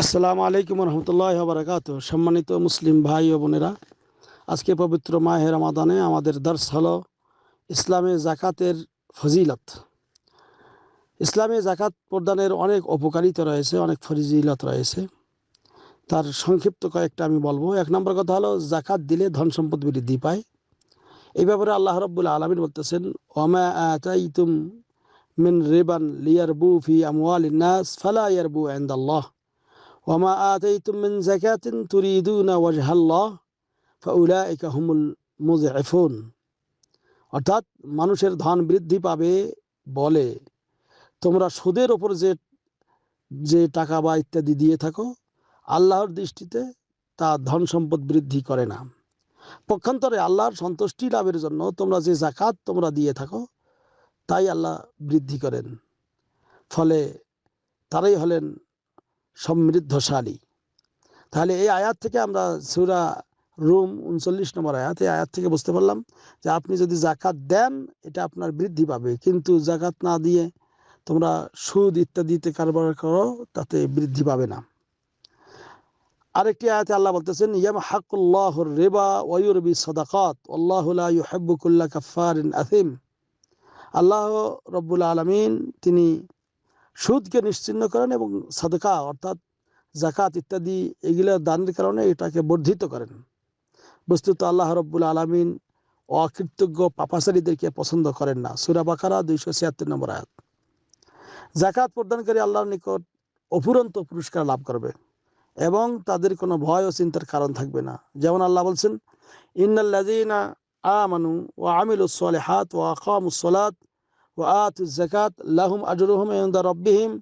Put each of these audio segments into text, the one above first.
আসসালামু আলাইকুম রহমতুল্লাহ বারকাত সম্মানিত মুসলিম ভাই ও বোনেরা, আজকে পবিত্র মাহে রমাদানে আমাদের দর্শ হল ইসলামে জাকাতের ফজিলত। ইসলামে জাকাত প্রদানের অনেক উপকারিতা রয়েছে, অনেক ফজিলত রয়েছে। তার সংক্ষিপ্ত কয়েকটা আমি বলব। এক নম্বর কথা হলো জাকাত দিলে ধন সম্পদ বৃদ্ধি পায়। এই ব্যাপারে আল্লাহ রব্বুল আলমিন বলতেছেন ওমা মিন রিবান লিয়ারবু ফি আমওয়াল নাস ফালা ইয়ারবু ইনদাল্লাহ। ওমা আতাইতুম মিন যাকাতিন তুরিদুনা ওয়াজহাল্লাহ ফাউলাইকা হুমুল মুযআফুন অর্থাৎ মানুষের ধন বৃদ্ধি পাবে বলে। তোমরা সুদের ওপর যে যে টাকা বা ইত্যাদি দিয়ে থাকো, আল্লাহর দৃষ্টিতে তা ধন সম্পদ বৃদ্ধি করে না। পক্ষান্তরে আল্লাহর সন্তুষ্টি লাভের জন্য তোমরা যে জাকাত তোমরা দিয়ে থাকো, তাই আল্লাহ বৃদ্ধি করেন। ফলে তারাই হলেন সমৃদ্ধশালী। তাহলে এই আয়াত থেকে আমরা সুরা রুম উনচল্লিশ নম্বর আয়াত, এই আয়াত থেকে বুঝতে পারলাম যে আপনি যদি জাকাত দেন, এটা আপনার বৃদ্ধি পাবে। কিন্তু জাকাত না দিয়ে তোমরা সুদ ইত্যাদিতে কারবার করো, তাতে বৃদ্ধি পাবে না। আরেকটি আয়াতে আল্লাহ বলতেছেন ইয়াম হাকুল্লাহ রেবা ওয়ুরবি সদাকাত আল্লাহ ইউহেবুকুল্লাহ কাফারিন আসিম আল্লাহ রব্বুল আলমিন, তিনি সুদকে নিশ্চিন্ন করেন এবং সাদকা অর্থাৎ জাকাত ইত্যাদি এগুলো দানের কারণে এটাকে বর্ধিত করেন। বস্তুত আল্লাহ রব্বুল আলমিন অকৃতজ্ঞ পাপাচারীদেরকে পছন্দ করেন না। সুরা বাকারা দুইশো ছিয়াত্তর নম্বর আয়াত। জাকাত প্রদানকারী আল্লাহর নিকট অফুরন্ত পুরস্কার লাভ করবে এবং তাদের কোনো ভয় ও চিন্তার কারণ থাকবে না। যেমন আল্লাহ বলছেন, ইন্নাল্লাযীনা আমানু ও আমিলুস হাত ও আকামুসলাত ও জাকাত লাহুম আজরুহুম ইনদা রব্বিহিম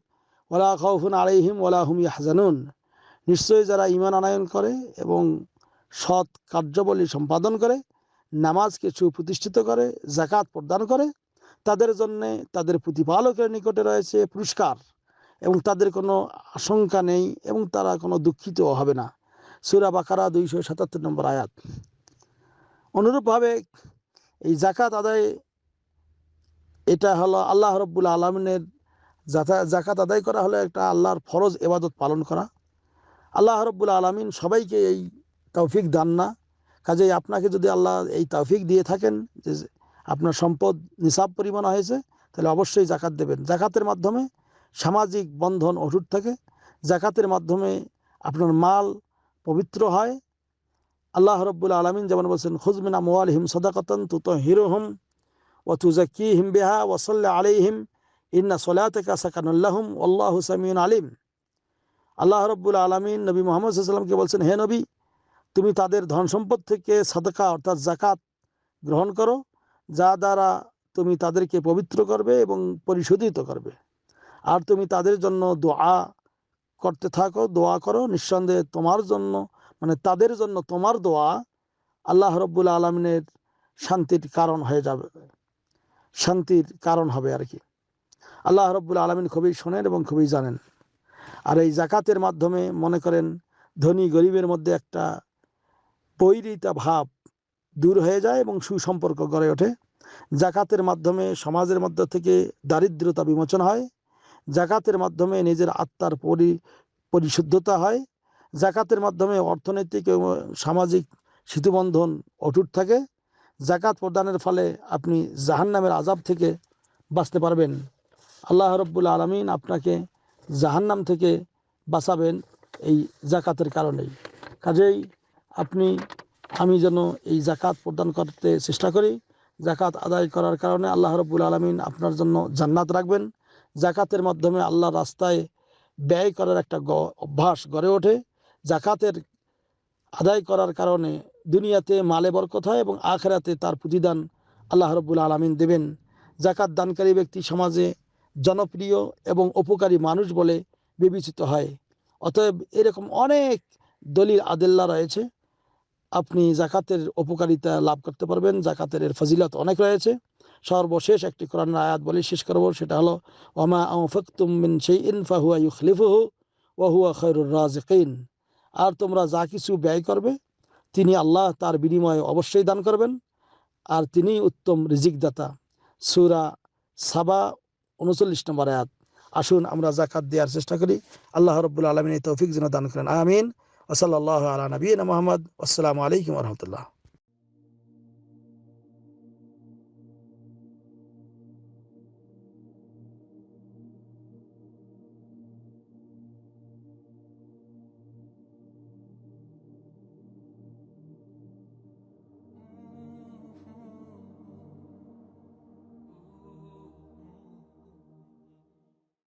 ওলা খাউফুন আলাইহিম ওলা হুম নিশ্চয়ই যারা ইমান আনায়ন করে এবং সৎ কার্যাবলী সম্পাদন করে নামাজকে সুপ্রতিষ্ঠিত করে জাকাত প্রদান করে, তাদের জন্যে তাদের প্রতিপালকের নিকটে রয়েছে পুরস্কার এবং তাদের কোনো আশঙ্কা নেই এবং তারা কোনো দুঃখিত হবে না। সুরা বাকারা দুইশো সাতাত্তর নম্বর আয়াত। অনুরূপভাবে এই জাকাত আদায় এটা হলো আল্লাহ রব্বুল আলমিনের জাকাত আদায় করা হলো একটা আল্লাহর ফরজ এবাদত পালন করা। আল্লাহ রব্বুল আলমিন সবাইকে এই তৌফিক দান না। কাজেই আপনাকে যদি আল্লাহ এই তৌফিক দিয়ে থাকেন যে আপনার সম্পদ নিসাব পরিমাণ হয়েছে, তাহলে অবশ্যই জাকাত দেবেন। জাকাতের মাধ্যমে সামাজিক বন্ধন অটুট থাকে। জাকাতের মাধ্যমে আপনার মাল পবিত্র হয়। আল্লাহ রব্বুল আলমিন যেমন বলছেন খুজমিনা মোয়াল হিম সদাকতন তুত হিরো হুম ও তুজাকি হিম বেহা ওসল্লা আলিহিম ইন্না সলাতকা সাকানুল্লাহম আল্লাহ সামিউন আলিম আল্লাহ রব্বুল আলমিন নবী মোহাম্মদ সাল্লামকে বলছেন, হে নবী, তুমি তাদের ধন সম্পদ থেকে সাদকা অর্থাৎ জাকাত গ্রহণ করো, যা দ্বারা তুমি তাদেরকে পবিত্র করবে এবং পরিশোধিত করবে। আর তুমি তাদের জন্য দোয়া করতে থাকো, দোয়া করো, নিঃসন্দেহে তোমার জন্য মানে তাদের জন্য তোমার দোয়া আল্লাহ রব্বুল আলমিনের শান্তির কারণ হয়ে যাবে। শান্তির কারণ হবে আর কি আল্লাহ রব্বুল আলমিন খুবই শোনেন এবং খুবই জানেন। আর এই জাকাতের মাধ্যমে মনে করেন ধনী গরিবের মধ্যে একটা বৈরিতা ভাব দূর হয়ে যায় এবং সুসম্পর্ক গড়ে ওঠে। জাকাতের মাধ্যমে সমাজের মধ্য থেকে দারিদ্রতা বিমোচন হয়। জাকাতের মাধ্যমে নিজের আত্মার পরি, পরিশুদ্ধতা হয়। জাকাতের মাধ্যমে অর্থনৈতিক এবং সামাজিক সেতুবন্ধন অটুট থাকে। জাকাত প্রদানের ফলে আপনি জাহান্নামের আজাব থেকে বাঁচতে পারবেন। আল্লাহ রব্বুল আলমিন আপনাকে জাহান্নাম থেকে বাঁচাবেন এই জাকাতের কারণেই। কাজেই আপনি, আমি যেন এই জাকাত প্রদান করতে চেষ্টা করি জাকাত আদায় করার কারণে আল্লাহ রব্বুল আলমিন আপনার জন্য জান্নাত রাখবেন। জাকাতের মাধ্যমে আল্লাহ রাস্তায় ব্যয় করার একটা অভ্যাস গড়ে ওঠে। জাকাতের আদায় করার কারণে দুনিয়াতে মালে বরকত হয় এবং আখেরাতে তার প্রতিদান আল্লাহ রব্বুল আলমিন দেবেন। জাকাত দানকারী ব্যক্তি সমাজে জনপ্রিয় এবং উপকারী মানুষ বলে বিবেচিত হয়। অতএব এরকম অনেক দলিল আদেল্লা রয়েছে। আপনি জাকাতের উপকারিতা লাভ করতে পারবেন জাকাতের এর ফজিলত অনেক রয়েছে। সর্বশেষ একটি কোরআন আয়াত বলে শেষ করব, সেটা হলো, ওমা মিন শাইইন ফাহুয়া ইউখলিফুহু ওয়া হুয়া খায়রুর রাজিকিন। আর তোমরা যা কিছু ব্যয় করবে তিনি আল্লাহ তার বিনিময়ে অবশ্যই দান করবেন। আর তিনি উত্তম রিজিকদাতা। সুরা সাবা উনচল্লিশ নম্বর আয়াত। আসুন আমরা জাকাত দেওয়ার চেষ্টা করি। আল্লাহ রব্বুল আলমিন তৌফিক যেন দান করেন। আমিন। ওসল্লাহ আলা নবীন মোহাম্মদ। আসসালামু আলাইকুম রহমতুল্লাহ।